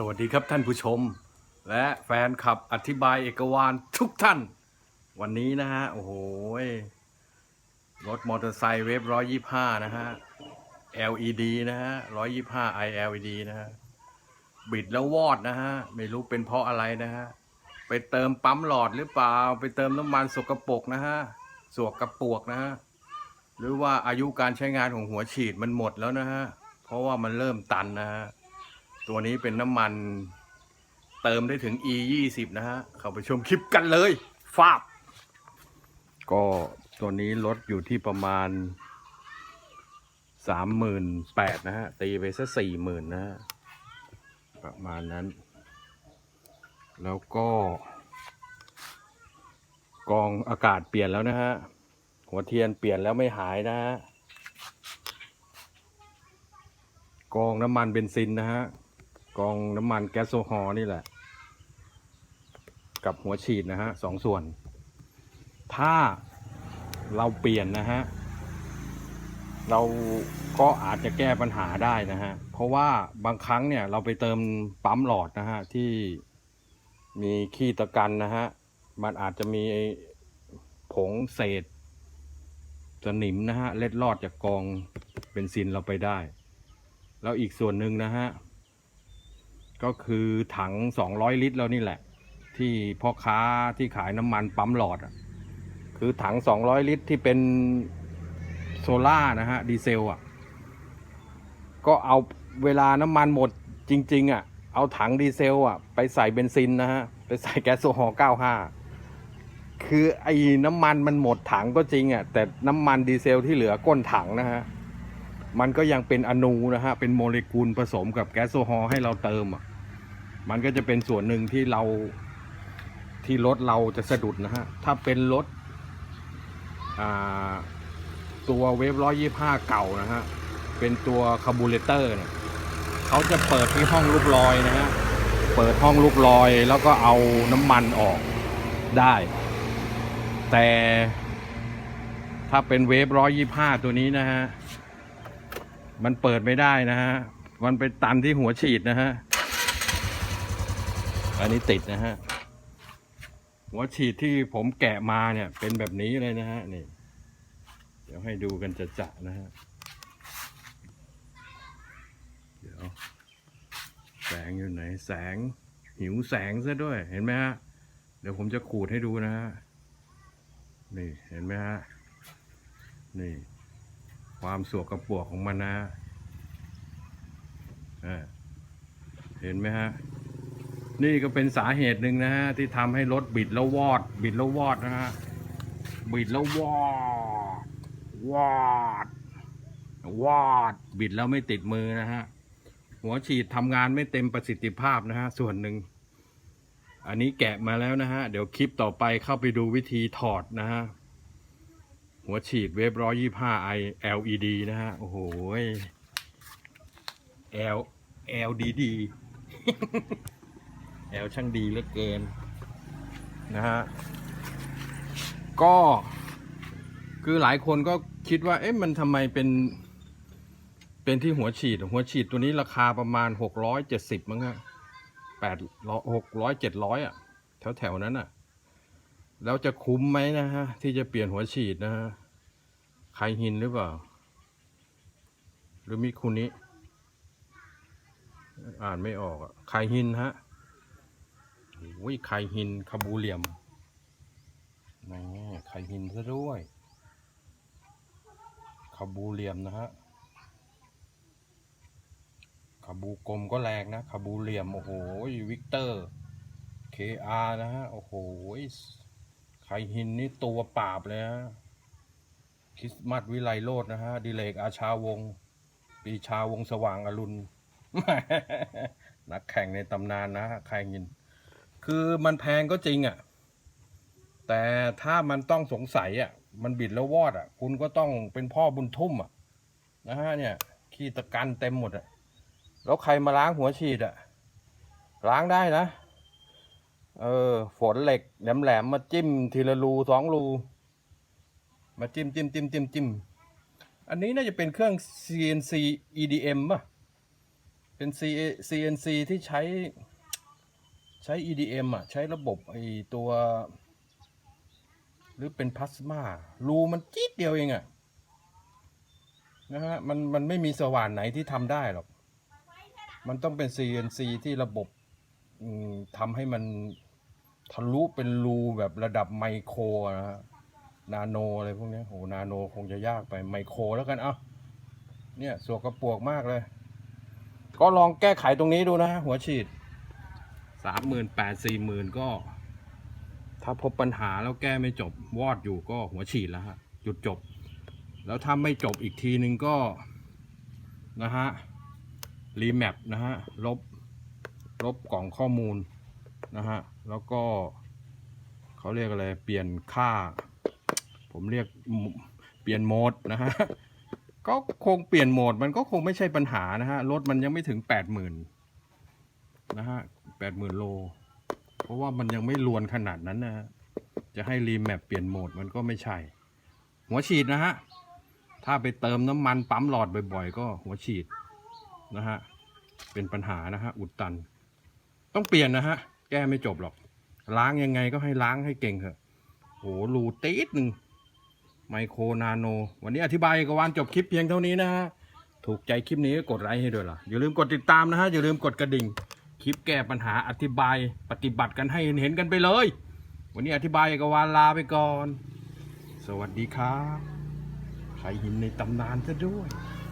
สวัสดีครับท่านผู้ชม และแฟนคลับอธิบายเอกวานทุกท่าน วันนี้นะฮะ โอ้โหยรถมอเตอร์ไซค์เวฟร้อยยี่ห้านะฮะ LED นะฮะร้อยยี่ห้า i LED นะฮะ บิดแล้ววอดนะฮะ ไม่รู้เป็นเพราะอะไรนะฮะ ไปเติมปั๊มหลอดหรือเปล่า ไปเติมน้ำมันสกปรกนะฮะสวกกระปวกนะฮะ หรือว่าอายุการใช้งานของหัวฉีดมันหมดแล้วนะฮะ เพราะว่ามันเริ่มตันนะฮะ ตัวนี้เป็นน้ำมันเติมได้ถึง e 2 0นะฮะ เข้าไปชมคลิปกันเลยฟาบ ก็ตัวนี้ลดอยู่ที่ประมาณสามหมื่นแปดนะฮะ ตีไปสักสี่หมื่นนะฮะ ประมาณนั้น แล้วก็ กองอากาศเปลี่ยนแล้วนะฮะ หัวเทียนเปลี่ยนแล้วไม่หายนะฮะ กองน้ำมันเบนซินนะฮะ กองน้ำมันแก๊สโซฮอล์นี่แหละ กับหัวฉีดนะฮะสองส่วน ถ้าเราเปลี่ยนนะฮะ เราก็อาจจะแก้ปัญหาได้นะฮะ เพราะว่าบางครั้งเนี่ยเราไปเติมปั๊มหลอดนะฮะ ที่มีขี้ตะกันนะฮะ มันอาจจะมีผงเศษสนิมนะฮะ เล็ดลอดจากกองเบนซินเราไปได้ แล้วอีกส่วนหนึ่งนะฮะ ก็คือถัง 200 ลิตรแล้วนี่แหละ ที่พ่อค้าที่ขายน้ำมันปั๊มหลอดอะคือถัง 200 ลิตรที่เป็นโซล่านะฮะดีเซลอะก็เอาเวลาน้ำมันหมดจริง ๆ อะ เอาถังดีเซลอะไปใส่เบนซินนะฮะ ไปใส่แก๊สโซฮอล์95 คือไอ้น้ำมันมันหมดถังก็จริงอะแต่น้ำมันดีเซลที่เหลือก้นถังนะฮะ มันก็ยังเป็นอนูนะฮะ เป็นโมเลกุลผสมกับแก๊สโซฮอล์ให้เราเติมอะ มันก็จะเป็นส่วนหนึ่งที่เราที่รถเราจะสะดุดนะฮะ ถ้าเป็นรถตัวเวฟร้อยยี่ห้าเก่านะฮะ เป็นตัวคาร์บูเรเตอร์เนี่ยเขาจะเปิดที่ห้องลูกลอยนะฮะ เปิดห้องลูกลอยแล้วก็เอาน้ำมันออกได้ แต่ถ้าเป็นเวฟร้อยยี่ห้าตัวนี้นะฮะ มันเปิดไม่ได้นะฮะ มันไปตันที่หัวฉีดนะฮะ อันนี้ติดนะฮะหัวฉีดที่ผมแกะมาเนี่ย เป็นแบบนี้เลยนะฮะนี่ เดี๋ยวให้ดูกันจะจะนะฮะเดี๋ยวแสงอยู่ไหนแสง หิวแสงซะด้วย เห็นไหมฮะเดี๋ยวผมจะขูดให้ดูนะฮะนี่เห็นไหมฮะนี่ ความสวกกระปวกของมันนะฮะเห็นไหมฮะ นี่ก็เป็นสาเหตุหนึ่งนะฮะที่ทำให้รถบิดแล้ววอด บิดแล้ววอดนะฮะบิดแล้ววอดวอดวอด บิดแล้วไม่ติดมือนะฮะหัวฉีดทำงานไม่เต็มประสิทธิภาพนะฮะส่วนหนึ่ง อันนี้แกะมาแล้วนะฮะ เดี๋ยวคลิปต่อไปเข้าไปดูวิธีถอดนะฮะ หัวฉีดเวฟร้อยยี่ห้าไอ LED นะฮะ โอ้โห L LDD L ช่างดีเหลือเกินนะฮะ ก็คือหลายคนก็คิดว่า เอ๊ะมันทำไมเป็น เป็นที่หัวฉีด หัวฉีดตัวนี้ราคาประมาณหกร้อยเจ็ดสิบมั้งฮะแปดหกร้อยเจ็ดร้อยอะ แถวแถวๆนั้นอะ แล้วจะคุ้มไหมนะฮะ ที่จะเปลี่ยนหัวฉีดนะฮะไคฮินหรือเปล่า หรือมิคุณนิอ่านไม่ออกอะไคฮินฮะ โอ้ยไคฮินคาบูเหลียมแหม่ไคฮินซะด้วยคาบูเหลียมนะฮะคาบูกลมก็แรงนะคาบูเหลียมโอ้โหวิกเตอร์ KR นะฮะโอ้โหไคฮินนี่ตัวปราบเลยฮะคริสต์มาสวิไลโรดนะฮะดิเลกอาชาวงปีชาวงสว่างอรุณนักแข่งในตำนานนะฮะใครยิน คือมันแพงก็จริงอะ่ะ แต่ถ้ามันต้องสงสัยอะ่ะ มันบิดแล้ววอดอะ่ะ คุณก็ต้องเป็นพ่อบุญทุ่มอะ่ะนะฮะเนี่ย ขี้ตะกันเต็มหมดอะ่ะ แล้วใครมาล้างหัวฉีดอะ่ะ ล้างได้นะ เออ ฝนเหล็กแหลมๆมมาจิ้มทีละรูสองรู มาจิ้มจิ้มจิ้มจิ้มจิ้มอันนี้น่าจะเป็นเครื่อง CNC EDM ป่ะ เป็น CNC ที่ใช้ ช้ EDM อะใช้ระบบไอตัว หรือเป็นพลาสมารูมันจี๊ดเดียวเองอะนะฮะมันมันไม่มีสว่านไหนที่ทำได้หรอก มันต้องเป็น CNC ที่ระบบทำให้มันทะลุเป็นรูแบบระดับไมโครนะฮะนาโนอะไรพวกนี้โหนาโนคงจะยากไปไมโครแล้วกันเอ้าเนี่ยสวกกระปวกมากเลย ก็ลองแก้ไขตรงนี้ดูนะฮะหัวฉีด สามหมื่นแปดสี่หมื่นก็ ถ้าพบปัญหาแล้วแก้ไม่จบวอดอยู่ก็หัวฉีดแล้วฮะหยุดจบ แล้วถ้าไม่จบอีกทีนึงก็นะฮะรีแมปนะฮะลบลบกล่องข้อมูลนะฮะแล้วก็เขาเรียกอะไรเปลี่ยนค่า ผมเรียกเปลี่ยนโหมดนะฮะก็คงเปลี่ยนโหมดมันก็คงไม่ใช่ปัญหานะฮะรถมันยังไม่ถึงแปดหมื่นนะฮะ แปดหมื่นโล เพราะว่ามันยังไม่ลวนขนาดนั้นนะฮะ จะให้รีแมปเปลี่ยนโหมดมันก็ไม่ใช่ หัวฉีดนะฮะ ถ้าไปเติมน้ำมันปั๊มหลอดบ่อยๆ ก็หัวฉีดนะฮะ เป็นปัญหานะฮะ อุดตัน ต้องเปลี่ยนนะฮะ แก้ไม่จบหรอก ล้างยังไงก็ให้ล้างให้เก่งเถอะโหรูตีดหนึ่งไมโครนาโน วันนี้อธิบายกวานจบคลิปเพียงเท่านี้นะฮะ ถูกใจคลิปนี้ก็กดไลค์ให้ด้วยล่ะ อย่าลืมกดติดตามนะฮะ อย่าลืมกดกระดิ่ง ลิปแก้ปัญหาอธิบายปฏิบัติกันให้เห็นกันไปเลย วันนี้อธิบายกวานลาไปก่อน สวัสดีครับใครหินในตำนานซะด้วย